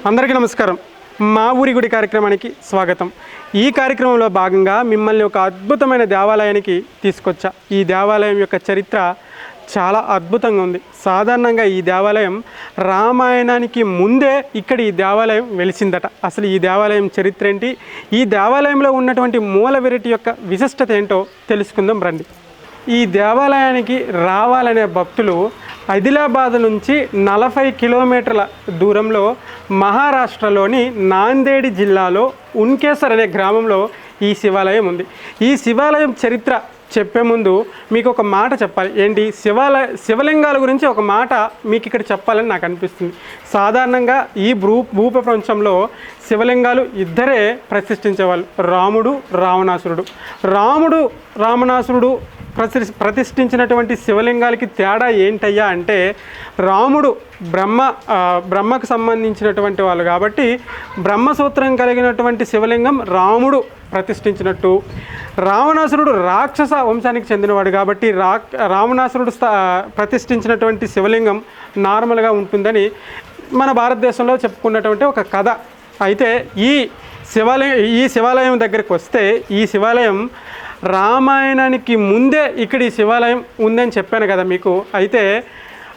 అందరికీ నమస్కారం. మా ఊరి గుడి కార్యక్రమానికి స్వాగతం. ఈ కార్యక్రమంలో భాగంగా మిమ్మల్ని ఒక అద్భుతమైన దేవాలయానికి తీసుకొచ్చా. ఈ దేవాలయం యొక్క చరిత్ర చాలా అద్భుతంగా ఉంది. సాధారణంగా ఈ దేవాలయం రామాయణానికి ముందే ఇక్కడ ఈ దేవాలయం వెలిసిందట. అసలు ఈ దేవాలయం చరిత్ర ఏంటి? ఈ దేవాలయంలో ఉన్నటువంటి మూల విరటి యొక్క విశిష్టత ఏంటో తెలుసుకుందాం రండి. ఈ దేవాలయానికి రావాలనే భక్తులు ఆదిలాబాద్ నుంచి నలభై కిలోమీటర్ల దూరంలో మహారాష్ట్రలోని నాందేడి జిల్లాలో ఉన్కేసర్ అనే గ్రామంలో ఈ శివాలయం ఉంది. ఈ శివాలయం చరిత్ర చెప్పే ముందు మీకు ఒక మాట చెప్పాలి. ఏంటి? శివాలయ శివలింగాల గురించి ఒక మాట మీకు ఇక్కడ చెప్పాలని నాకు అనిపిస్తుంది. సాధారణంగా ఈ భూ భూప్రపంచంలో శివలింగాలు ఇద్దరే ప్రతిష్ఠించేవాళ్ళు. రాముడు రావణాసురుడు. రాముడు రావణాసురుడు ప్రతి ప్రతిష్ఠించినటువంటి శివలింగాలకి తేడా ఏంటయ్యా అంటే రాముడు బ్రహ్మ బ్రహ్మకు సంబంధించినటువంటి వాళ్ళు కాబట్టి బ్రహ్మసూత్రం కలిగినటువంటి శివలింగం రాముడు ప్రతిష్ఠించినట్టు. రావణాసురుడు రాక్షస వంశానికి చెందినవాడు కాబట్టి రా రావణాసురుడు స్థా ప్రతిష్ఠించినటువంటి శివలింగం నార్మల్గా ఉంటుందని మన భారతదేశంలో చెప్పుకున్నటువంటి ఒక కథ. అయితే ఈ శివాలయం ఈ శివాలయం దగ్గరికి వస్తే ఈ శివాలయం రామాయణానికి ముందే ఇక్కడ ఈ శివాలయం ఉందని చెప్పాను కదా మీకు. అయితే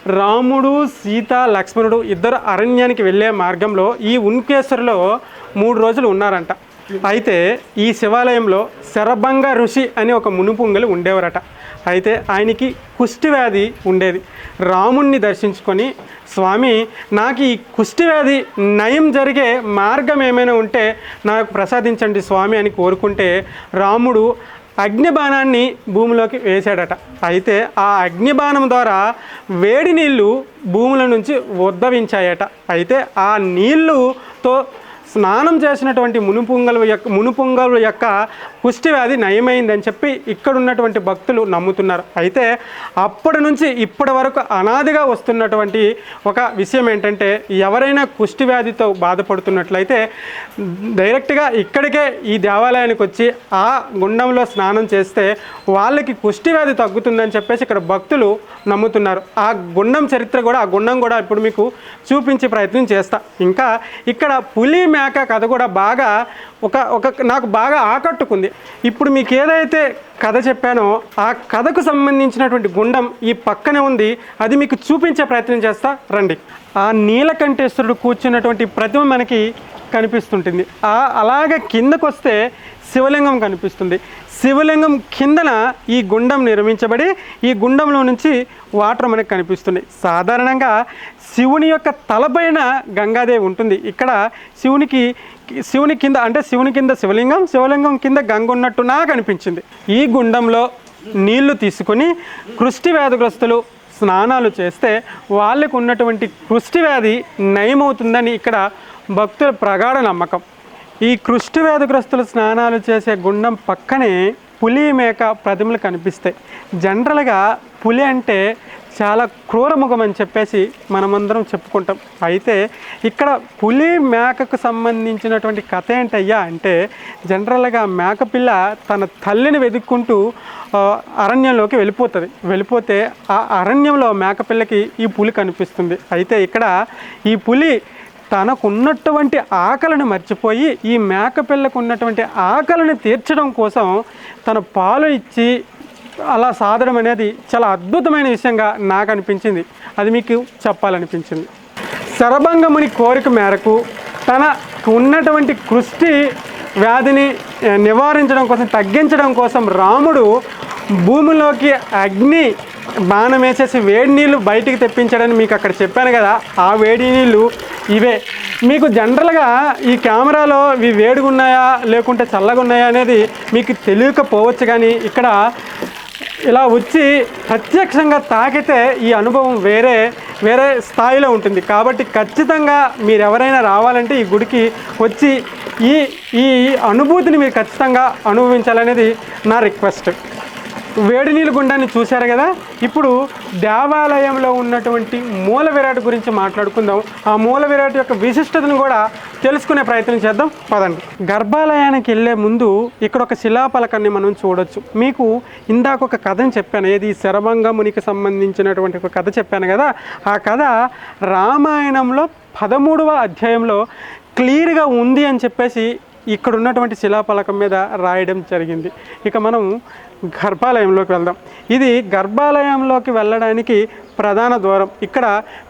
రాముడు సీత లక్ష్మణుడు ఇద్దరు అరణ్యానికి వెళ్ళే మార్గంలో ఈ ఉన్కేశ్వరులో మూడు రోజులు ఉన్నారంట. అయితే ఈ శివాలయంలో శరభంగ ఋషి అని ఒక మునుపుంగలు ఉండేవారట. అయితే ఆయనకి కుష్టి వ్యాధి ఉండేది. రాముణ్ణి దర్శించుకొని స్వామి నాకు ఈ కుష్టి వ్యాధి నయం జరిగే మార్గం ఏమైనా ఉంటే నాకు ప్రసాదించండి స్వామి అని కోరుకుంటే రాముడు అగ్నిబాణాన్ని భూమిలోకి వేశాడట. అయితే ఆ అగ్నిబాణం ద్వారా వేడి నీళ్ళు భూముల నుంచి ఉద్భవించాయట. అయితే ఆ నీళ్ళుతో స్నానం చేసినటువంటి మునుపుంగల యొక్క మునుపుంగల యొక్క కుష్టి వ్యాధి నయమైందని చెప్పి ఇక్కడ ఉన్నటువంటి భక్తులు నమ్ముతున్నారు. అయితే అప్పటి నుంచి ఇప్పటి వరకు అనాదిగా వస్తున్నటువంటి ఒక విషయం ఏంటంటే ఎవరైనా కుష్టి వ్యాధితో బాధపడుతున్నట్లయితే డైరెక్ట్గా ఇక్కడికే ఈ దేవాలయానికి వచ్చి ఆ గుండంలో స్నానం చేస్తే వాళ్ళకి కుష్టి వ్యాధి తగ్గుతుందని చెప్పేసి ఇక్కడ భక్తులు నమ్ముతున్నారు. ఆ గుండం చరిత్ర కూడా ఆ గుండం కూడా ఇప్పుడు మీకు చూపించే ప్రయత్నం చేస్తా. ఇంకా ఇక్కడ పులి మేక కథ కూడా బాగా ఒక ఒక నాకు బాగా ఆకట్టుకుంది. ఇప్పుడు మీకు ఏదైతే కథ చెప్పానో ఆ కథకు సంబంధించినటువంటి గుండం ఈ పక్కనే ఉంది. అది మీకు చూపించే ప్రయత్నం చేస్తా రండి. ఆ నీలకంఠేశ్వరుడు కూర్చున్నటువంటి ప్రతిమ మనకి కనిపిస్తుంటుంది. ఆ అలాగే కిందకు వస్తే శివలింగం కనిపిస్తుంది. శివలింగం కిందన ఈ గుండం నిర్మించబడి ఈ గుండంలో నుంచి వాటర్ మనకు కనిపిస్తుంది సాధారణంగా శివుని యొక్క తలపైన గంగాదేవి ఉంటుంది. ఇక్కడ శివునికి శివుని కింద అంటే శివుని కింద శివలింగం శివలింగం కింద గంగ ఉన్నట్టు నాకు అనిపించింది ఈ గుండంలో నీళ్ళు తీసుకొని కృష్టి వ్యాధిగ్రస్తులు స్నానాలు చేస్తే వాళ్ళకు ఉన్నటువంటి కృష్టి వ్యాధి నయమవుతుందని ఇక్కడ భక్తుల ప్రగాఢ నమ్మకం. ఈ కృష్టి వేదగ్రస్తులు స్నానాలు చేసే గుండం పక్కనే పులి మేక ప్రతిమలు కనిపిస్తాయి. జనరల్గా పులి అంటే చాలా క్రూరముఖం అని చెప్పేసి మనమందరం చెప్పుకుంటాం. అయితే ఇక్కడ పులి మేకకు సంబంధించినటువంటి కథ ఏంటయ్యా అంటే జనరల్గా మేకపిల్ల తన తల్లిని వెతుక్కుంటూ అరణ్యంలోకి వెళ్ళిపోతుంది. వెళ్ళిపోతే ఆ అరణ్యంలో మేకపిల్లకి ఈ పులి కనిపిస్తుంది. అయితే ఇక్కడ ఈ పులి తనకున్నటువంటి ఆకలిని మర్చిపోయి ఈ మేకపిల్లకు ఉన్నటువంటి ఆకలిని తీర్చడం కోసం తన పాలు ఇచ్చి అలా సాధడం అనేది చాలా అద్భుతమైన విషయంగా నాకు అనిపించింది. అది మీకు చెప్పాలనిపించింది. శరభంగముని కోరిక మేరకు తనకు ఉన్నటువంటి కృష్టి వ్యాధిని నివారించడం కోసం తగ్గించడం కోసం రాముడు భూమిలోకి అగ్ని బాణం వేసేసి వేడి నీళ్ళు బయటికి తెప్పించాడని మీకు అక్కడ చెప్పాను కదా. ఆ వేడి నీళ్ళు ఇవే. మీకు జనరల్గా ఈ కెమెరాలో ఇవి వేడిగా ఉన్నాయా లేకుంటే చల్లగా ఉన్నాయా అనేది మీకు తెలియకపోవచ్చు కానీ ఇక్కడ ఇలా వచ్చి ప్రత్యక్షంగా తాకితే ఈ అనుభవం వేరే వేరే స్థాయిలో ఉంటుంది. కాబట్టి ఖచ్చితంగా మీరు ఎవరైనా రావాలంటే ఈ గుడికి వచ్చి ఈ ఈ అనుభూతిని మీరు ఖచ్చితంగా అనుభవించాలనేది నా రిక్వెస్ట్. వేడి నీళ్ళ గుండాన్ని చూశారు కదా? ఇప్పుడు దేవాలయంలో ఉన్నటువంటి మూల విరాట్ గురించి మాట్లాడుకుందాం. ఆ మూల విరాట్ యొక్క విశిష్టతను కూడా తెలుసుకునే ప్రయత్నం చేద్దాం. పదండి. గర్భాలయానికి వెళ్ళే ముందు ఇక్కడ ఒక శిలాపలకాన్ని మనం చూడొచ్చు. మీకు ఇందాక ఒక కథని చెప్పాను. ఏది? శరభంగ మునికి సంబంధించినటువంటి ఒక కథ చెప్పాను కదా? ఆ కథ రామాయణంలో పదమూడవ అధ్యాయంలో క్లియర్గా ఉంది అని చెప్పేసి ఇక్కడ ఉన్నటువంటి శిలాపలకం మీద రాయడం జరిగింది. ఇక మనం గర్భాలయంలోకి వెళ్దాం. ఇది గర్భాలయంలోకి వెళ్ళడానికి ప్రధాన ద్వారం. ఇక్కడ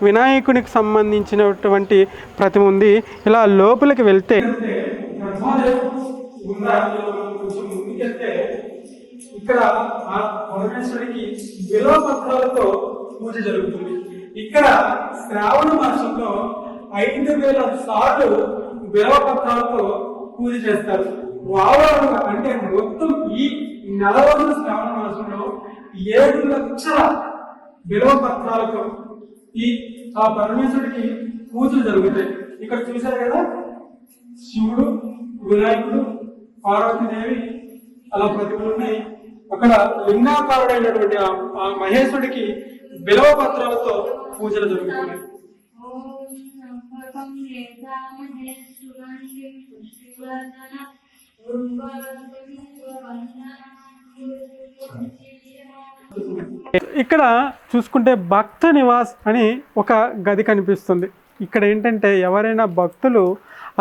వినాయకునికి సంబంధించినటువంటి ప్రతిమ ఉంది. ఇలా లోపలికి వెళ్తే ఇక్కడ పరమేశ్వరికి విలువ పత్రాలతో పూజ జరుగుతుంది. ఇక్కడ శ్రావణ మాసంలో ఐదు వేల సార్లు విలువ పత్రాలతో పూజ చేస్తారు. ఓవరాల్గా అంటే మొత్తం ఈ నెల రోజుల శ్రావణ మాసంలో ఏడు లక్షల విలువ పత్రాలతో ఈ ఆ పరమేశ్వరుడికి పూజలు జరుగుతాయి. ఇక్కడ చూశారు కదా? శివుడు వినాయకుడు పార్వతీదేవి అలా ప్రతిమలు ఉన్నాయి. అక్కడ లింగాకారుడైనటువంటి ఆ- ఆ మహేశ్వరుడికి బిలవ పత్రాలతో పూజలు జరుగుతున్నాయి. ఇక్కడ చూసుకుంటే భక్త నివాస్ అని ఒక గది కనిపిస్తుంది. ఇక్కడ ఏంటంటే ఎవరైనా భక్తులు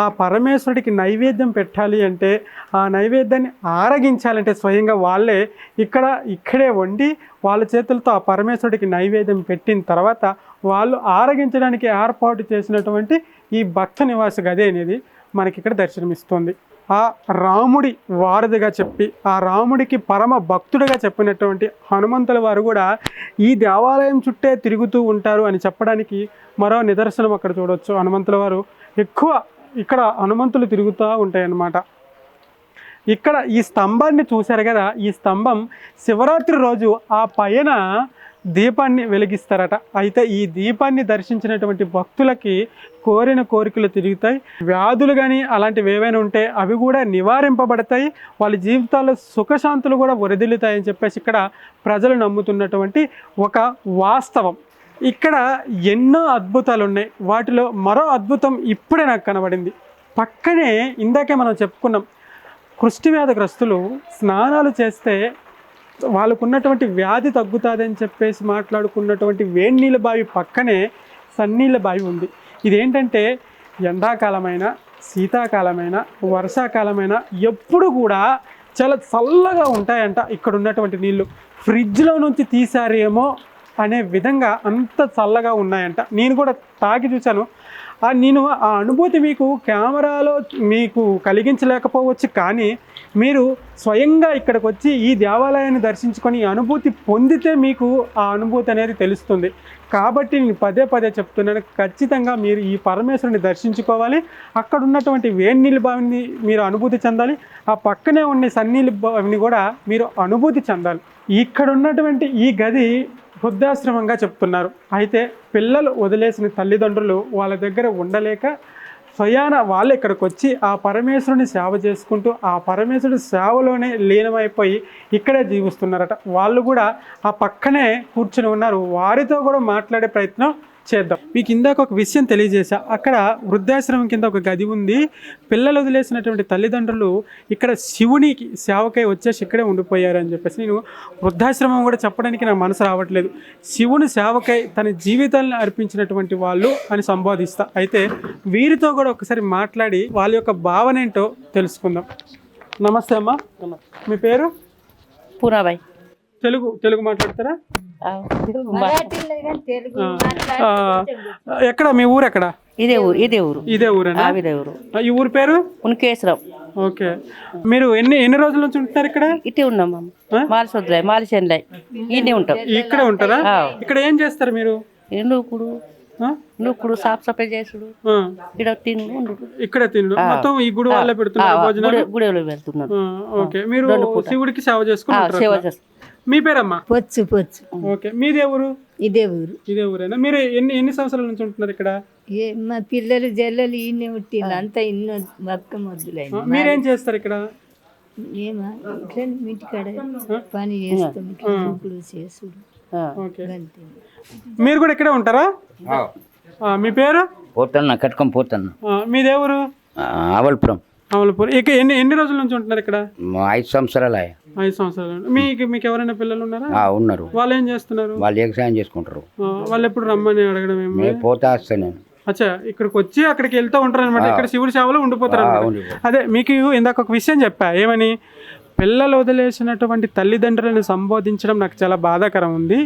ఆ పరమేశ్వరుడికి నైవేద్యం పెట్టాలి అంటే ఆ నైవేద్యాన్ని ఆరగించాలంటే స్వయంగా వాళ్ళే ఇక్కడ ఇక్కడే వండి వాళ్ళ చేతులతో ఆ పరమేశ్వరుడికి నైవేద్యం పెట్టిన తర్వాత వాళ్ళు ఆరగించడానికి ఏర్పాటు చేసినటువంటి ఈ భక్త నివాస గది అనేది మనకి ఇక్కడ దర్శనమిస్తుంది. ఆ రాముడి వారధిగా చెప్పి ఆ రాముడికి పరమ భక్తుడిగా చెప్పినటువంటి హనుమంతుల వారు కూడా ఈ దేవాలయం చుట్టే తిరుగుతూ ఉంటారు అని చెప్పడానికి మరో నిదర్శనం అక్కడ చూడవచ్చు హనుమంతుల వారు ఎక్కువ ఇక్కడ హనుమంతులు తిరుగుతూ ఉంటాయన్నమాట. ఇక్కడ ఈ స్తంభాన్ని చూశారు కదా ఈ స్తంభం శివరాత్రి రోజు ఆ పైన దీపాన్ని వెలిగిస్తారట. అయితే ఈ దీపాన్ని దర్శించినటువంటి భక్తులకి కోరిన కోరికలు తిరుగుతాయి. వ్యాధులు కానీ అలాంటివి ఏవైనా ఉంటే అవి కూడా నివారింపబడతాయి. వాళ్ళ జీవితాల్లో సుఖశాంతులు కూడా వరదిల్లుతాయని చెప్పేసి ఇక్కడ ప్రజలు నమ్ముతున్నటువంటి ఒక వాస్తవం. ఇక్కడ ఎన్నో అద్భుతాలు ఉన్నాయి. వాటిలో మరో అద్భుతం ఇప్పుడే నాకు కనబడింది. పక్కనే ఇందాకే మనం చెప్పుకున్నాం కుష్టి వ్యాధిగ్రస్తులు స్నానాలు చేస్తే వాళ్ళకు ఉన్నటువంటి వ్యాధి తగ్గుతుందని చెప్పేసి మాట్లాడుకున్నటువంటి వేడి నీళ్ళ బావి పక్కనే సన్నీళ్ళ బావి ఉంది. ఇదేంటంటే ఎండాకాలమైన శీతాకాలమైన వర్షాకాలమైన ఎప్పుడు కూడా చాలా చల్లగా ఉంటాయంట ఇక్కడ ఉన్నటువంటి నీళ్ళు ఫ్రిడ్జ్లో నుంచి తీసారేమో అనే విధంగా అంత చల్లగా ఉన్నాయంట. నేను కూడా తాగి చూశాను. ఆ నేను ఆ అనుభూతి మీకు కెమెరాలో మీకు కలిగించలేకపోవచ్చు కానీ మీరు స్వయంగా ఇక్కడికి వచ్చి ఈ దేవాలయాన్ని దర్శించుకొని ఈ అనుభూతి పొందితే మీకు ఆ అనుభూతి అనేది తెలుస్తుంది. కాబట్టి నేను పదే పదే చెప్తున్నాను ఖచ్చితంగా మీరు ఈ పరమేశ్వరుని దర్శించుకోవాలి. అక్కడ ఉన్నటువంటి వేడి బావిని మీరు అనుభూతి చెందాలి. ఆ పక్కనే ఉన్న సన్నీళ్ళ బావిని కూడా మీరు అనుభూతి చెందాలి. ఇక్కడ ఉన్నటువంటి ఈ గది వృద్ధాశ్రమంగా చెప్తున్నారు. అయితే పిల్లలు వదిలేసిన తల్లిదండ్రులు వాళ్ళ దగ్గర ఉండలేక స్వయాన వాళ్ళు ఇక్కడికి వచ్చి ఆ పరమేశ్వరుని సేవ చేసుకుంటూ ఆ పరమేశ్వరుడి సేవలోనే లీనమైపోయి ఇక్కడే జీవిస్తున్నారట. వాళ్ళు కూడా ఆ పక్కనే కూర్చుని ఉన్నారు. వారితో కూడా మాట్లాడే ప్రయత్నం చేద్దాం. మీకు ఇందాక ఒక విషయం తెలియజేశా. అక్కడ వృద్ధాశ్రమం కింద ఒక గది ఉంది. పిల్లలు వదిలేసినటువంటి తల్లిదండ్రులు ఇక్కడ శివునికి సేవకై వచ్చేసి ఇక్కడే ఉండిపోయారు అని చెప్పేసి నేను వృద్ధాశ్రమం కూడా చెప్పడానికి నా మనసు రావట్లేదు. శివుని సేవకై తన జీవితాలను అర్పించినటువంటి వాళ్ళు అని సంబోధిస్తా. అయితే వీరితో కూడా ఒకసారి మాట్లాడి వాళ్ళ యొక్క భావన ఏంటో తెలుసుకుందాం. నమస్తే అమ్మా. మీ పేరు? పూనాబాయ్ తెలుగు తెలుగు మాట్లాడతారా? ఎక్కడ మీ ఊరు ఎక్కడ? ఇదే ఊరు ఇదే ఊరు. ఇదే ఊరేనా? ఇదే ఊరు. ఆ, ఈ ఊరు పేరు? ఉనికేశ్వరం. ఓకే. మీరు ఎన్ని ఎన్ని రోజుల నుంచి ఉంటున్నారు ఇక్కడ? ఇటే ఉన్నాం మేము. మాలసొద్దులాయ్ మాలచెండ్లాయ్ ఇన్నే ఉంటాం. ఇక్కడే ఉంటారా. ఇక్కడ ఏం చేస్తారు మీరు? నూకుడు? నూకుడు సాఫ్ సఫాయి చేసుడు. ఇక్కడ తిండు ఇక్కడే తినడు మొత్తం ఈ గుడి వాళ్ళే పెడుతున్నారు భోజనాలు? గుడిలో పెడుతున్నారు. ఓకే. మీరు శివుడికి సేవ చేసుకుంటారు సేవ చేస్తాం. మీ పేరమ్మా? పొచ్చు పొచ్చు. ఓకే. మీదే ఊరు? ఇదే ఊరు. ఇదే ఊరేనా? మీరు ఎన్ని ఎన్ని సంవత్సరాల నుంచి ఉంటున్నారు ఇక్కడ? ఏ మా పిల్లలు జల్లలు ఈయనే పుట్టింది అంతా ఇన్నో బక్క మొద్దులైంది. ఆ, మీరేం చేస్తారు ఇక్కడ? ఏమా ఇట్లా ఇంటికాడ పని చేస్తాం. ఇప్పుడు చేసుడు. ఆ. ఓకే. అంతే మీరు కూడా ఇక్కడే ఉంటారా? ఆ, మీ పేరు? పోతున్నా కట్టుకొని పోతున్నా. ఆ, మీదే ఊరు? అవల్పురం అమలపూర్ ఇక ఎన్ని ఎన్ని రోజుల నుంచి ఉంటున్నారు ఇక్కడ? ఐదు సంవత్సరాలు. ఐదు సంవత్సరాలు. మీకు మీకు ఎవరైనా పిల్లలు ఉన్నారా? ఉన్నారు. వాళ్ళు ఏం చేస్తున్నారు? వాళ్ళు వ్యవసాయం చేసుకుంటారు. వాళ్ళు ఎప్పుడు రమ్మని అడగడం ఏమి పోతా వస్తా నేను అచ్చా ఇక్కడికి వచ్చి అక్కడికి వెళ్తూ ఉంటారు అనమాట ఇక్కడ శివుడి సేవలో. ఉండిపోతారు. అదే మీకు ఇందాక ఒక విషయం చెప్పా. ఏమని? పిల్లలు వదిలేసినటువంటి తల్లిదండ్రులను సంబోధించడం నాకు చాలా బాధాకరం ఉంది.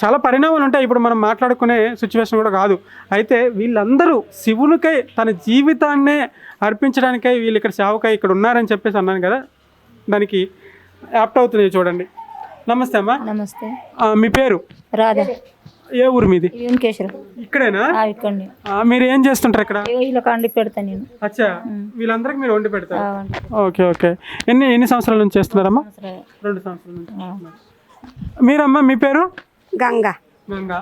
చాలా పరిణామాలు ఉంటాయి. ఇప్పుడు మనం మాట్లాడుకునే సిచ్యువేషన్ కూడా కాదు. అయితే వీళ్ళందరూ శివునికై తన జీవితాన్నే అర్పించడానికై వీళ్ళు ఇక్కడ సేవకై ఇక్కడ ఉన్నారని చెప్పేసి అన్నాను కదా. దానికి యాప్ట్ అవుతుంది చూడండి. నమస్తే అమ్మా. నమస్తే. మీ పేరు? రాధా. ఏ ఊరు మీది? ఇక్కడేనా? ఇక్కడ ఆ, మీరు ఏం చేస్తుంటారు ఇక్కడ? ఇలా కండి పెడతా నేను. అచ్చా. వీళ్ళందరికి మీరు వండి పెడతారు? Okay okay. ఎన్ని ఎన్ని సంవత్సరాల నుంచి చేస్తున్నారమ్మా? రెండు సంవత్సరాల నుంచి మీరమ్మా మీ పేరు? గంగ. గంగా.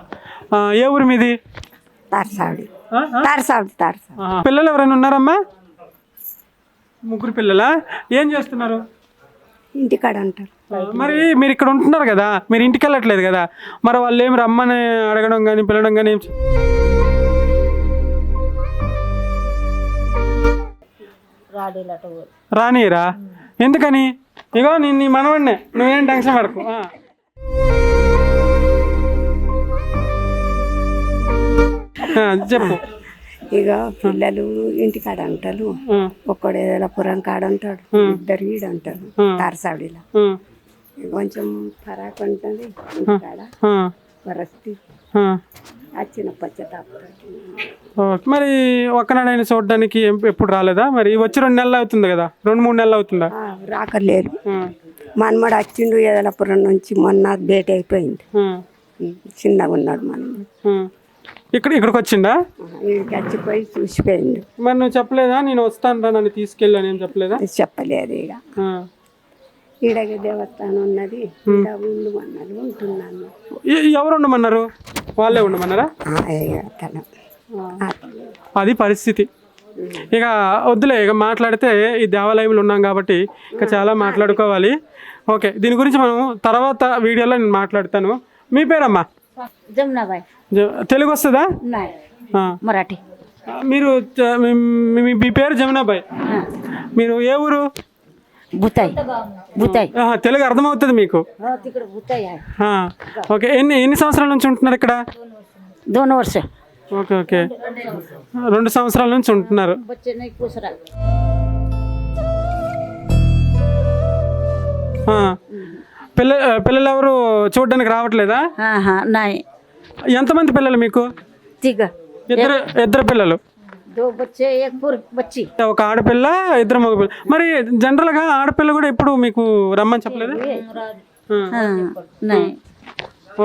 ఏ ఊరు మీది? తారసావిడి? తారసావిడి తారసా ఆహా. పిల్లలు ఎవరైనా ఉన్నారమ్మా? ముగ్గురు పిల్లలా? ఏం చేస్తున్నారు? ఇంటికాడ అంటారు మరి మీరు ఇక్కడ ఉంటున్నారు కదా మీరు ఇంటికి వెళ్ళట్లేదు కదా మరి వాళ్ళు ఏమి రమ్మని అడగడం కానీ పిలవడం కానీ ఏం చే- రానిరా ఎందుకని? ఇగో నేను నీ మనవాడినే నువ్వేం టెన్షన్ పడకు ఆ. ఆ, చెప్పు. ఇక పిల్లలు ఇంటికాడ అంటారు. ఒక్కడు పురం కాడ ఉంటాడు ఇద్దరు ఈడు అంటారు. తారసావిడిలో. ఆ, కొంచెం పరాకు ఉంటుంది ఇంటికాడ. వరస్తి. వచ్చిన ఓకే. మరి ఒక్కనాడైనా చూడడానికి ఎప్పుడు రాలేదా? మరి వచ్చి రెండు నెలలు అవుతుంది కదా? రెండు మూడు నెలలు అవుతుందా? రాకలేరు ఆ, మనమడు వచ్చిండు ఏదలపురం నుంచి మొన్న భేటీ అయిపోయింది చిన్నగా ఉన్నాడు మనమడు. ఇక్కడ ఇక్కడికి వచ్చిందా వీడికి వచ్చిపోయి చూసిపోయిండు మరి నువ్వు చెప్పలేదా? నేను వస్తాను రా నన్ను తీసుకెళ్ళాను ఏం చెప్పలేదా? చెప్పలేదు ఇక. ఆ. దేవస్థానం ఉన్నది ఈడ ఉండు అన్నది ఉంటున్నాను. ఎ- ఎవరు ఉండమన్నారు? వాళ్ళే ఉండమన్నారా? ఆ, ఇక తన. ఆ, అది పరిస్థితి. ఇక వద్దులే ఇక మాట్లాడితే ఈ దేవాలయంలో ఉన్నాం కాబట్టి ఇక చాలా మాట్లాడుకోవాలి. ఓకే దీని గురించి మనం తర్వాత వీడియోలో నేను మాట్లాడతాను. మీ పేరమ్మా? తెలుగు వస్తుందా? మరాఠీ. మీరు మీ పేరు జమునాబాయ్? మీరు ఏ ఊరు? బుతాయి. బుతాయి. తెలుగు అర్థమవుతుంది మీకు. ఓకే. ఎన్ని ఎన్ని సంవత్సరాల నుంచి ఉంటున్నారు ఇక్కడ? Okay okay. రెండు సంవత్సరాల నుంచి ఉంటున్నారు. పిల్ల పిల్లలు ఎవరు చూడడానికి రావట్లేదా? నాయ్. ఎంతమంది పిల్లలు మీకు? ఇద్దరు ఇద్దరు పిల్లలు. ఒక ఆడపిల్ల ఇద్దరు మగ పిల్ల. మరి జనరల్గా ఆడపిల్ల కూడా ఇప్పుడు మీకు రమ్మని చెప్పలేదు?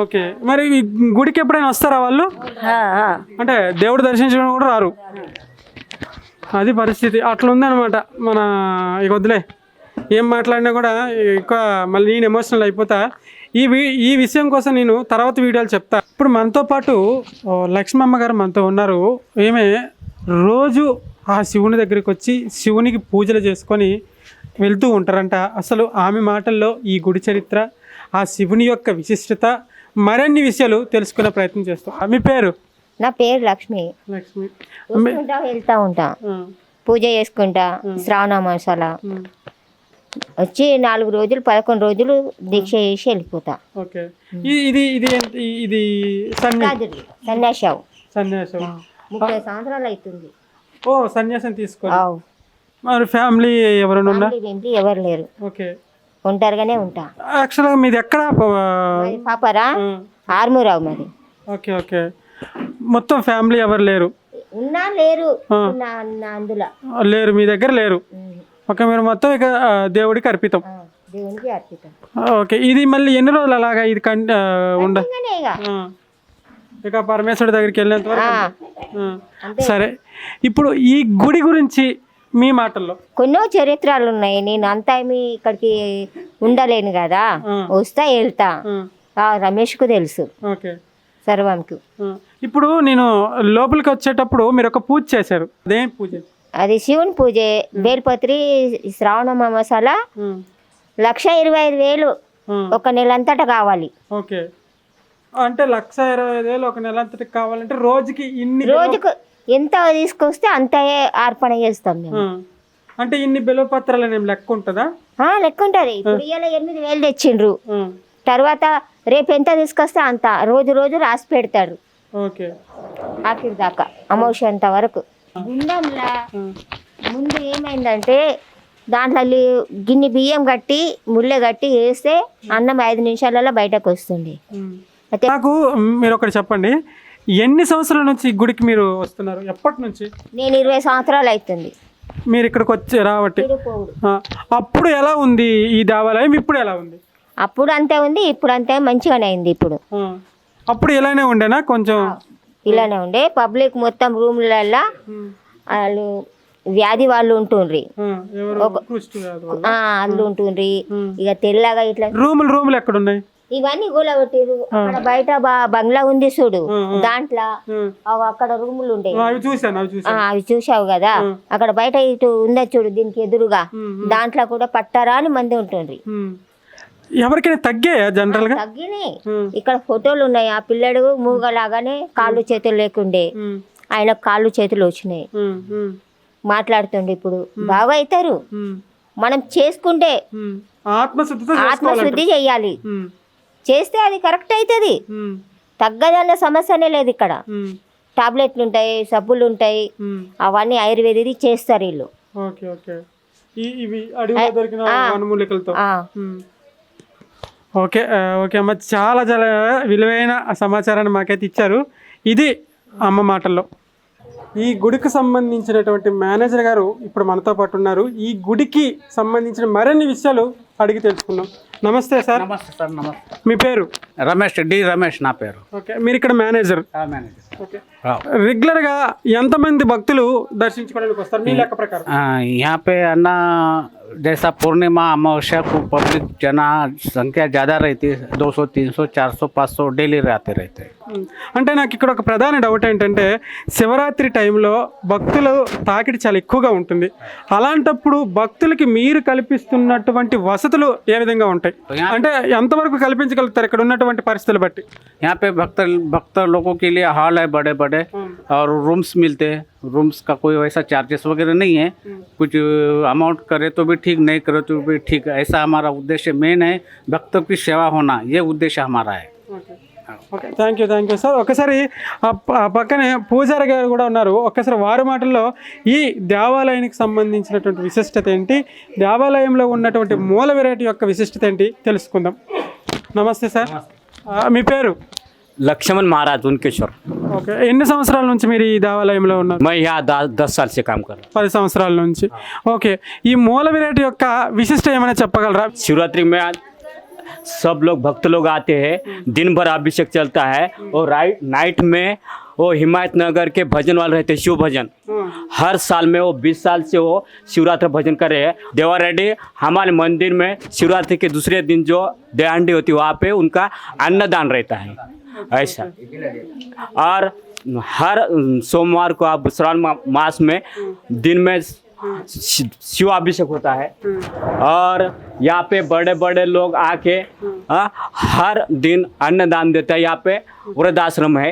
ఓకే. మరి గుడికి ఎప్పుడైనా వస్తారా వాళ్ళు? అంటే దేవుడు దర్శించడం కూడా రారు. అది పరిస్థితి. అట్లా ఉందన్నమాట మన ఇక వద్దులే. ఏం మాట్లాడినా కూడా ఎక్కువ మళ్ళీ నేను ఎమోషనల్ అయిపోతా. ఈ వి ఈ విషయం కోసం నేను తర్వాత వీడియోలు చెప్తా. ఇప్పుడు మనతో పాటు లక్ష్మమ్మ గారు మనతో ఉన్నారు. ఏమే రోజు ఆ శివుని దగ్గరికి వచ్చి శివునికి పూజలు చేసుకొని వెళ్తూ ఉంటారంట. అసలు ఆమె మాటల్లో ఈ గుడి చరిత్ర ఆ శివుని యొక్క విశిష్టత మరిన్ని విషయాలు తెలుసుకునే ప్రయత్నం చేస్తాం. మీ పేరు? నా పేరు లక్ష్మి. లక్ష్మి. వెళ్తా ఉంటా. పూజ చేసుకుంటా శ్రావణ మాసాల. వచ్చి నాలుగు రోజులు పదకొండు రోజులు దీక్ష చేసి వెళ్ళిపోతా. ఇది ఇది ఇది సన్య సన్యాసావు సన్యాసం. ముప్పై సంవత్సరాలు అవుతుంది. ఓ సన్యాసం ఆవు మరి ఫ్యామిలీ ఎవరైనా ఉన్నా? ఎవరు లేరు. ఓకే. ఒంటరిగానే ఉంటా. యాక్చువల్గా మీది ఎక్కడ? పాపరా? ఆర్మూరావు మరి ఓకే ఓకే. మొత్తం ఫ్యామిలీ ఎవరు లేరు? ఉన్నా లేరు అందులో. లేరు మీ దగ్గర లేరు? ఓకే మీరు మొత్తం ఇక దేవుడికి అర్పితం. దేవునికి అర్పితం. ఓకే ఇది మళ్ళీ ఎన్ని రోజులు అలాగా ఇది కం ఉండ ఇక. పరమేశ్వరుడి దగ్గరికి వెళ్ళేంత వరకు. సరే ఇప్పుడు ఈ గుడి గురించి మీ మాటల్లో. కొన్నో చరిత్రలు ఉన్నాయి నేను అంతా ఏమి ఇక్కడికి ఉండలేను కదా. వస్తా వెళ్తా. రమేష్కు తెలుసు. ఓకే. సర్వంకు. ఇప్పుడు నేను లోపలికి వచ్చేటప్పుడు మీరు ఒక పూజ చేశారు. అదేం పూజ? అది శివుని పూజ. బేల్పత్రి శ్రావణ మసాలా లక్ష ఇరవై ఐదు వేలు ఒక నెలంతటా కావాలి. ఓకే. అంటే లక్ష ఇరవై ఐదు వేలు ఒక నెల అంతటికి కావాలంటే రోజుకి ఇన్ని రోజుకు ఎంత తీసుకొస్తే అంతే అర్పణ చేస్తాం మేము. అంటే ఇన్ని బిలవపత్రాలు అనేవి లెక్క ఉంటుందా? లెక్క ఉంటుంది. ఇప్పుడు ఇవాళ ఎనిమిది వేలు తెచ్చిండ్రు. తర్వాత రేపు ఎంత తీసుకొస్తే అంత. రోజు రోజు రాసి పెడతాడు ఓకే. ఆఖరి దాకా అమౌష అంత వరకు. గుండంలా. ముందు ఏమైందంటే దాంట్లో గిన్నె బియ్యం కట్టి ముళ్ళె కట్టి వేస్తే అన్నం ఐదు నిమిషాలలో బయటకు వస్తుంది. అయితే నాకు మీరు ఒకటి చెప్పండి ఎన్ని సంవత్సరాల నుంచి ఈ గుడికి మీరు వస్తున్నారు? ఎప్పటి నుంచి? నేను ఇరవై సంవత్సరాలు అవుతుంది మీరు ఇక్కడికి వచ్చి ఆ, అప్పుడు ఎలా ఉంది ఈ దేవాలయం? ఇప్పుడు ఎలా ఉంది? అప్పుడు అంతే ఉంది ఇప్పుడు అంతే మంచిగానే అయింది ఇప్పుడు. అప్పుడు ఇలానే ఉండేనా? కొంచెం ఇలానే ఉండే. పబ్లిక్ మొత్తం రూమ్లల్లో వాళ్ళు వ్యాధి వాళ్ళు ఉంటుండ్రి. వాళ్ళు. ఉంటుండ్రి. ఇక తెల్లగా ఇట్లా రూములు రూములు ఎక్కడ ఉన్నాయి ఇవన్నీ కూలగొట్టిరు అక్కడ బయట బా- బంగ్లా ఉంది చూడు. దాంట్లో అవి అక్కడ రూములు ఉండే. అవి చూసావు కదా? అక్కడ బయట ఇటు ఉందా చూడు దీనికి ఎదురుగా? దాంట్లో కూడా పట్టారా అని మంది ఉంటుండ్రి. ఉమ్. ఎవరికైనా తగ్గాయా జనరల్గా? తగ్గినాయి ఇక్కడ ఫోటోలు ఉన్నాయి. ఆ పిల్లడు మూగలాగానే కాళ్ళు చేతులు లేకుండే. ఆయన కాళ్ళు చేతులు వచ్చినాయి. మాట్లాడుతుండే ఇప్పుడు. బాగా అవుతారు. మనం చేసుకుంటే. ఆత్మశుద్ధి చెయ్యాలి ఉమ్, చేస్తే అది కరెక్ట్ అవుతుంది. తగ్గదన్న సమస్యనే లేదు ఇక్కడ. టాబ్లెట్లు ఉంటాయి సబ్బులు ఉంటాయి. అవన్నీ ఆయుర్వేదిది చేస్తారు వీళ్ళు. ఓకే ఓకే అమ్మ. చాలా చాలా విలువైన సమాచారాన్ని మాకైతే ఇచ్చారు. ఇది అమ్మ మాటల్లో. ఈ గుడికి సంబంధించినటువంటి మేనేజర్ గారు ఇప్పుడు మనతో పాటు ఉన్నారు. ఈ గుడికి సంబంధించిన మరిన్ని విషయాలు అడిగి తెలుసుకున్నాం నమస్తే సార్. నమస్తే సార్ నమస్తే. మీ పేరు? రమేష్ డి రమేష్ నా పేరు. ఓకే మీరు ఇక్కడ మేనేజర్. మేనేజర్. రెగ్యులర్గా ఎంతమంది భక్తులు దర్శించుకోవడానికి వస్తారు? మీ లెక్క ప్రకారం. యాభై అన్నా जैसा पूर्णिमा अमावस्या को पब्लिक जना संख्या ज़्यादा रहती है दो सौ तीन सौ चार सौ पाँच सौ डेली आते रहते हैं ఉమ్. అంటే నాకు ఇక్కడ ఒక ప్రధాన డౌట్ ఏంటంటే శివరాత్రి టైంలో భక్తులు తాకిడి చాలా ఎక్కువగా ఉంటుంది అలాంటప్పుడు భక్తులకి మీరు కల్పిస్తున్నటువంటి వసతులు ఏ విధంగా ఉంటాయి అంటే ఎంతవరకు కల్పించగలుగుతారు ఇక్కడ ఉన్నటువంటి పరిస్థితులు బట్టి यहाँ पे भक्त भक्त लोगों के लिए हॉल है बड़े बड़े और रूम्स मिलते हैं रूम्स का कोई वैसा चार्जेस वगैरह नहीं है कुछ अमाउंट करे तो भी ठीक नहीं करे तो भी ठीक ऐसा हमारा उद्देश्य मेन है भक्तों की सेवा होना ये उद्देश्य हमारा है okay thank you thank you sir ఒకసారి ఆ ప- ఆ పక్కనే పూజారి గారు కూడా ఉన్నారు ఒక్కసారి వారి మాటల్లో ఈ దేవాలయానికి సంబంధించినటువంటి విశిష్టత ఏంటి దేవాలయంలో ఉన్నటువంటి మూల వెరైటీ యొక్క విశిష్టత ఏంటి తెలుసుకుందాం నమస్తే సార్ ఆ, మీ పేరు लक्ष्मण महाराज उनके स्वर ఓకే ఎన్ని సంవత్సరాల నుంచి మీరు ఈ దేవాలయంలో ఉన్నారు मैं यहाँ दा- दस साल से काम कर रहा పది సంవత్సరాల నుంచి ఓకే ఈ మూల వెరైటీ యొక్క విశిష్ట ఏమైనా చెప్పగలరా हूँ शिवरात्रि में सब लोग भक्त लोग आते हैं दिन भर अभिषेक चलता है और राइट नाइट में वो हिमायत नगर के भजन वाले रहते हैं शिव भजन हर साल में वो बीस साल से वो शिवरात्रि भजन कर रहे हैं देवा रेड्डी हमारे मंदिर में शिवरात्रि के दूसरे दिन जो दयाहंडी होती है वहाँ पे उनका अन्नदान रहता है ऐसा। और हर सोमवार को आप श्रावण मास में दिन में शिवाभिषेक होता है। और यहाँ पे बड़े बड़े लोग आके हाँ, हर दिन अन्नदान देते हैं। यहाँ पे वृद्धाश्रम है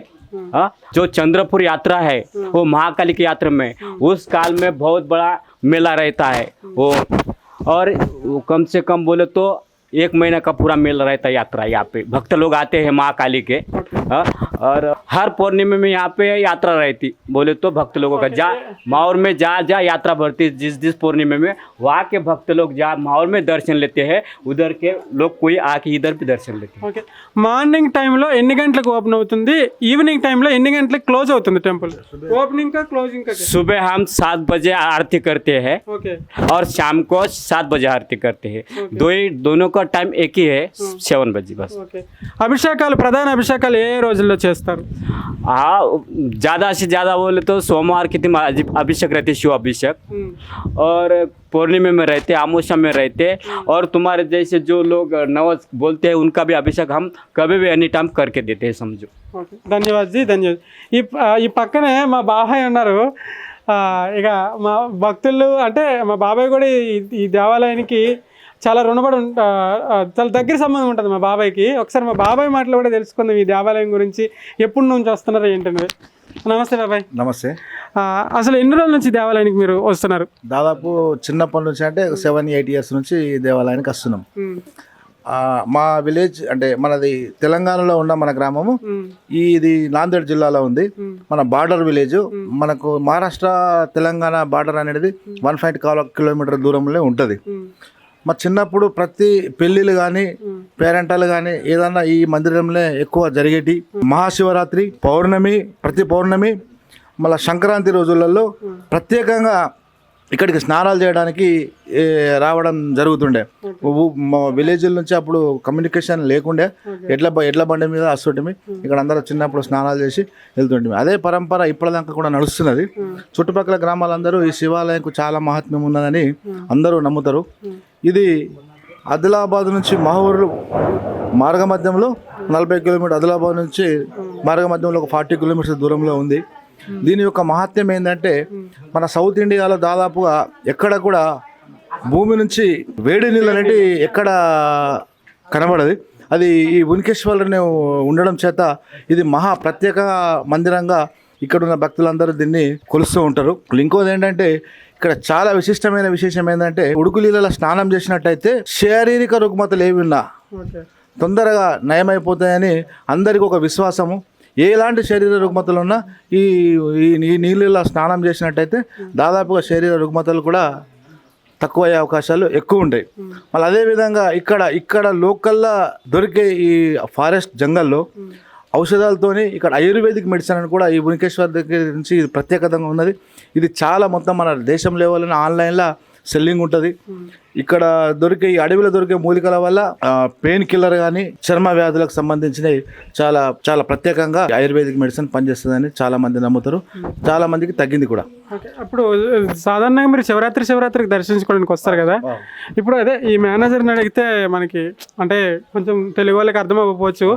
हाँ, जो चंद्रपुर यात्रा है वो महाकाली की यात्रा में उस काल में बहुत बड़ा मेला रहता है वो। और कम से कम बोले तो एक महीना का पूरा मेल रहता है यात्रा यहाँ पे। भक्त लोग आते हैं माँ काली के हाँ, और हर पूर्णिमा में यहाँ पे यात्रा रहती बोले तो भक्त लोगों का जा माहौर में जा जा यात्रा बढ़ती जिस जिस पूर्णिमा में वहाँ के भक्त लोग जा माहौर में दर्शन लेते हैं उधर के लोग कोई आके इधर भी दर्शन लेते हैं ఓకే మార్నింగ్ టైంలో ఎన్ని గంటలకు ఓపెన్ అవుతుంది ఈవినింగ్ టైంలో ఎన్ని గంటలకు క్లోజ్ అవుతుంది టెంపుల్ ఓపెనింగ్ కా క్లోజింగ్ కా सुबह हम सात बजे आरती करते हैं ఓకే और शाम को सात बजे आरती करते हैं दो ही दोनों का टाइम एक ही है सेवन बजे बस ఓకే అభిషేకాలు ప్రధాన అభిషేకాలు ఏ ఏ రోజుల్లో చేస్తారు हाँ ज़्यादा से ज़्यादा बोले तो सोमवार के दिन अजि- अभिषेक रहते शिव अभिषेक और पूर्णिमा में रहते अमावस्या में रहते और तुम्हारे जैसे जो लोग नवस बोलते हैं उनका भी अभिषेक हम कभी भी एनी टाइम करके देते हैं समझो ఓకే ధన్యవాద్ జీ ధన్యవాద్ ఈ ప- ఈ పక్కనే మా బాబాయ్ ఉన్నారు ఆ, ఇక మా భక్తులు అంటే మా బాబాయ్ కూడా ఈ- ఈ దేవాలయానికి చాలా రుణపడి చాలా దగ్గర సంబంధం ఉంటుంది మా బాబాయ్కి. ఒకసారి మా బాబాయ్ మాటలు కూడా తెలుసుకుందాం ఈ దేవాలయం గురించి. ఎప్పుడు నుంచి వస్తున్నారో ఏంటనేది. నమస్తే బాబాయ్. నమస్తే. అసలు ఎన్ని రోజుల నుంచి దేవాలయానికి మీరు వస్తున్నారు? దాదాపు చిన్నప్పటి నుంచి అంటే సెవెన్ ఎయిట్ ఇయర్స్ నుంచి దేవాలయానికి వస్తున్నాం. మా విలేజ్ అంటే మనది తెలంగాణలో ఉన్న మన గ్రామము. ఇది నాందేడ్ జిల్లాలో ఉంది. మన బార్డర్ విలేజ్. మనకు మహారాష్ట్ర తెలంగాణ బార్డర్ అనేది వన్ ఫైవ్ కిలోమీటర్ దూరంలో ఉంటుంది. మా చిన్నప్పుడు ప్రతి పెళ్ళిళ్ళు కానీ పేరెంటాలు కానీ ఏదన్నా ఈ మందిరంలో ఎక్కువ జరిగేటి మహాశివరాత్రి పౌర్ణమి ప్రతి పౌర్ణమి మళ్ళీ సంక్రాంతి రోజులలో ప్రత్యేకంగా ఇక్కడికి స్నానాలు చేయడానికి రావడం జరుగుతుండే. మా విలేజ్ నుంచి అప్పుడు కమ్యూనికేషన్ లేకుండే. ఎడ్ల బ- ఎడ్ల బండి మీద వస్తుంటే ఇక్కడ అందరూ చిన్నప్పుడు స్నానాలు చేసి వెళ్తుంటే అదే పరంపర ఇప్పటిదాకా కూడా నడుస్తున్నది. చుట్టుపక్కల గ్రామాలందరూ ఈ శివాలయంకు చాలా మహాత్మ్యం ఉన్నదని అందరూ నమ్ముతారు. ఇది ఆదిలాబాద్ నుంచి మహూరు మార్గ మధ్యంలో నలభై కిలోమీటర్ ఆదిలాబాద్ నుంచి మార్గ మధ్యంలో ఒక ఫార్టీ కిలోమీటర్స్ దూరంలో ఉంది. దీని యొక్క మహత్యం ఏంటంటే మన సౌత్ ఇండియాలో దాదాపుగా ఎక్కడ కూడా భూమి నుంచి వేడి నీళ్ళు అనేవి ఎక్కడ కనబడదు. అది ఈ ఉనికేశ్వరుని ఉండడం చేత ఇది మహా ప్రత్యేక మందిరంగా ఇక్కడ ఉన్న భక్తులందరూ దీన్ని కొలుస్తూ ఉంటారు. ఇంకోది ఏంటంటే ఇక్కడ చాలా విశిష్టమైన విశేషం ఏంటంటే ఉడుకు నీళ్ళలో స్నానం చేసినట్టయితే శారీరక రుగ్మతలు ఏవి ఉన్నా తొందరగా నయమైపోతాయని అందరికీ ఒక విశ్వాసము. ఎలాంటి శరీర రుగ్మతలు ఉన్నా ఈ ఈ నీళ్ళలో స్నానం చేసినట్టయితే దాదాపుగా శరీర రుగ్మతలు కూడా తక్కువ అయ్యే అవకాశాలు ఎక్కువ ఉంటాయి. మళ్ళీ అదేవిధంగా ఇక్కడ ఇక్కడ లోకల్లా దొరికే ఈ ఫారెస్ట్ జంగల్లో ఔషధాలతోని ఇక్కడ ఆయుర్వేదిక్ మెడిసిన్ అని కూడా ఈ భువనేశ్వర్ దగ్గర నుంచి ప్రత్యేకతంగా ఉన్నది. ఇది చాలా మొత్తం మన దేశం లెవెల్ ఆన్లైన్లో సెల్లింగ్ ఉంటుంది. ఇక్కడ దొరికే ఈ అడవిలో దొరికే మూలికల వల్ల పెయిన్ కిల్లర్ కానీ చర్మ వ్యాధులకు సంబంధించినవి చాలా చాలా ప్రత్యేకంగా ఆయుర్వేదిక్ మెడిసిన్ పనిచేస్తుందని చాలా మంది నమ్ముతారు. చాలా మందికి తగ్గింది కూడా. ఓకే అప్పుడు సాధారణంగా మీరు శివరాత్రి శివరాత్రికి దర్శించుకోవడానికి వస్తారు కదా? ఇప్పుడు అదే ఈ మేనేజర్ని అడిగితే మనకి అంటే కొంచెం తెలుగు వాళ్ళకి అర్థం అవ్వకపోవచ్చు.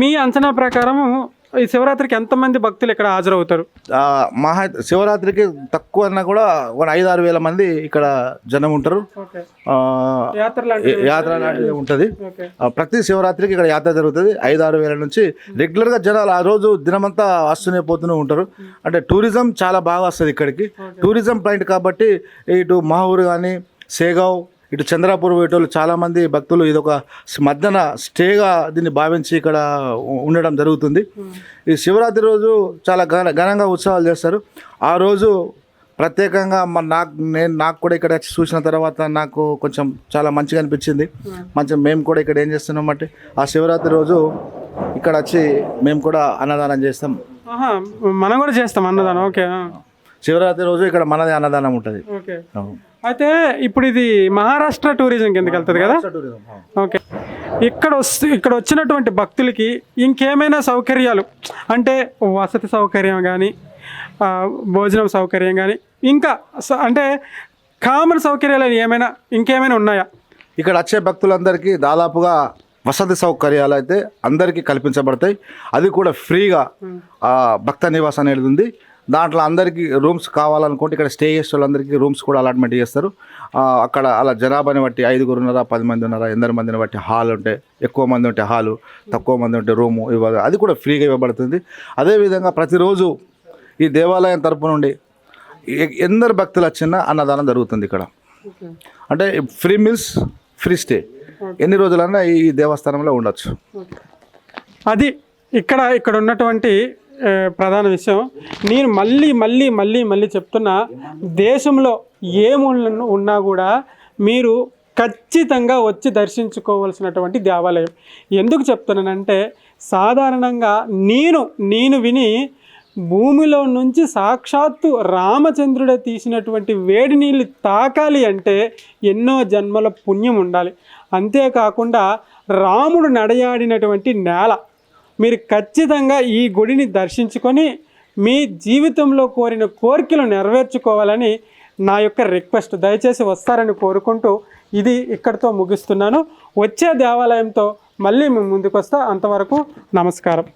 మీ అంచనా ప్రకారం ఈ శివరాత్రికి ఎంతమంది భక్తులు ఇక్కడ హాజరవుతారు? మహా శివరాత్రికి తక్కువ అన్నా కూడా ఒక ఐదు ఆరు వేల మంది ఇక్కడ జనం ఉంటారు. యాత్ర లాంటి యాత్ర లాంటిది ఉంటుంది. ప్రతి శివరాత్రికి ఇక్కడ యాత్ర జరుగుతుంది. ఐదు ఆరు వేల నుంచి రెగ్యులర్గా జనాలు ఆ రోజు దినమంతా వస్తూనే పోతూనే ఉంటారు. అంటే టూరిజం చాలా బాగా వస్తుంది ఇక్కడికి. టూరిజం పాయింట్ కాబట్టి ఇటు మాహూరు కానీ సేగావ్ ఇటు చంద్రాపూర్ పోయేటోళ్ళు చాలామంది భక్తులు ఇది ఒక మధ్యన స్టేగా దీన్ని భావించి ఇక్కడ ఉండడం జరుగుతుంది. ఈ శివరాత్రి రోజు చాలా ఘన ఘనంగా ఉత్సవాలు చేస్తారు. ఆ రోజు ప్రత్యేకంగా మన నాకు నేను నాకు కూడా ఇక్కడ వచ్చి చూసిన తర్వాత నాకు కొంచెం చాలా మంచిగా అనిపించింది. మంచిగా మేము కూడా ఇక్కడ ఏం చేస్తున్నాం అంటే ఆ శివరాత్రి రోజు ఇక్కడ వచ్చి మేము కూడా అన్నదానం చేస్తాం. మనం కూడా చేస్తాం అన్నదానం. ఓకే శివరాత్రి రోజు ఇక్కడ మనది అన్నదానం ఉంటుంది. ఓకే. అయితే ఇప్పుడు ఇది మహారాష్ట్ర టూరిజం కిందకి వెళ్తుంది కదా? ఓకే. ఇక్కడ వస్తు ఇక్కడ వచ్చినటువంటి భక్తులకి ఇంకేమైనా సౌకర్యాలు? అంటే వసతి సౌకర్యం కానీ భోజనం సౌకర్యం కానీ ఇంకా అంటే కామన్ సౌకర్యాలు ఏమైనా ఇంకేమైనా ఉన్నాయా? ఇక్కడ వచ్చే భక్తులందరికీ దాదాపుగా వసతి సౌకర్యాలు అయితే అందరికీ కల్పించబడతాయి. అది కూడా ఫ్రీగా భక్త నివాస్ అనేది ఉంది. దాంట్లో అందరికీ రూమ్స్ కావాలనుకుంటే ఇక్కడ స్టే చేసే వాళ్ళందరికీ రూమ్స్ కూడా అలాట్మెంట్ చేస్తారు. అక్కడ అలా జనాభాని బట్టి ఐదుగురు ఉన్నారా పది మంది ఉన్నారా ఎందరు మందిని బట్టి హాల్ ఉంటే ఎక్కువ మంది ఉంటే హాలు తక్కువ మంది ఉంటే రూము ఇవ్వాలి. అది కూడా ఫ్రీగా ఇవ్వబడుతుంది. అదేవిధంగా ప్రతిరోజు ఈ దేవాలయం తరపు నుండి ఎందరు భక్తులు వచ్చినా అన్నదానం జరుగుతుంది ఇక్కడ. అంటే ఫ్రీ మీల్స్ ఫ్రీ స్టే. ఎన్ని రోజులన్నా ఈ దేవస్థానంలో ఉండొచ్చు. అది ఇక్కడ ఇక్కడ ఉన్నటువంటి ప్రధాన విషయం. నేను మళ్ళీ మళ్ళీ మళ్ళీ మళ్ళీ చెప్తున్నా దేశంలో ఏ ఉన్నా కూడా మీరు ఖచ్చితంగా వచ్చి దర్శించుకోవాల్సినటువంటి దేవాలయం. ఎందుకు చెప్తున్నానంటే సాధారణంగా నేను నేను విని భూమిలో నుంచి సాక్షాత్తు రామచంద్రుడే తీసినటువంటి వేడి నీళ్ళు తాకాలి అంటే ఎన్నో జన్మల పుణ్యం ఉండాలి. అంతేకాకుండా రాముడు నడయాడినటువంటి నేల మీరు ఖచ్చితంగా ఈ గుడిని దర్శించుకొని మీ జీవితంలో కోరిన కోరికలు నెరవేర్చుకోవాలని నా యొక్క రిక్వెస్ట్. దయచేసి వస్తారని కోరుకుంటూ ఇది ఇక్కడితో ముగిస్తున్నాను. వచ్చే దేవాలయంతో మళ్ళీ మేము ముందుకు వస్తా అంతవరకు నమస్కారం.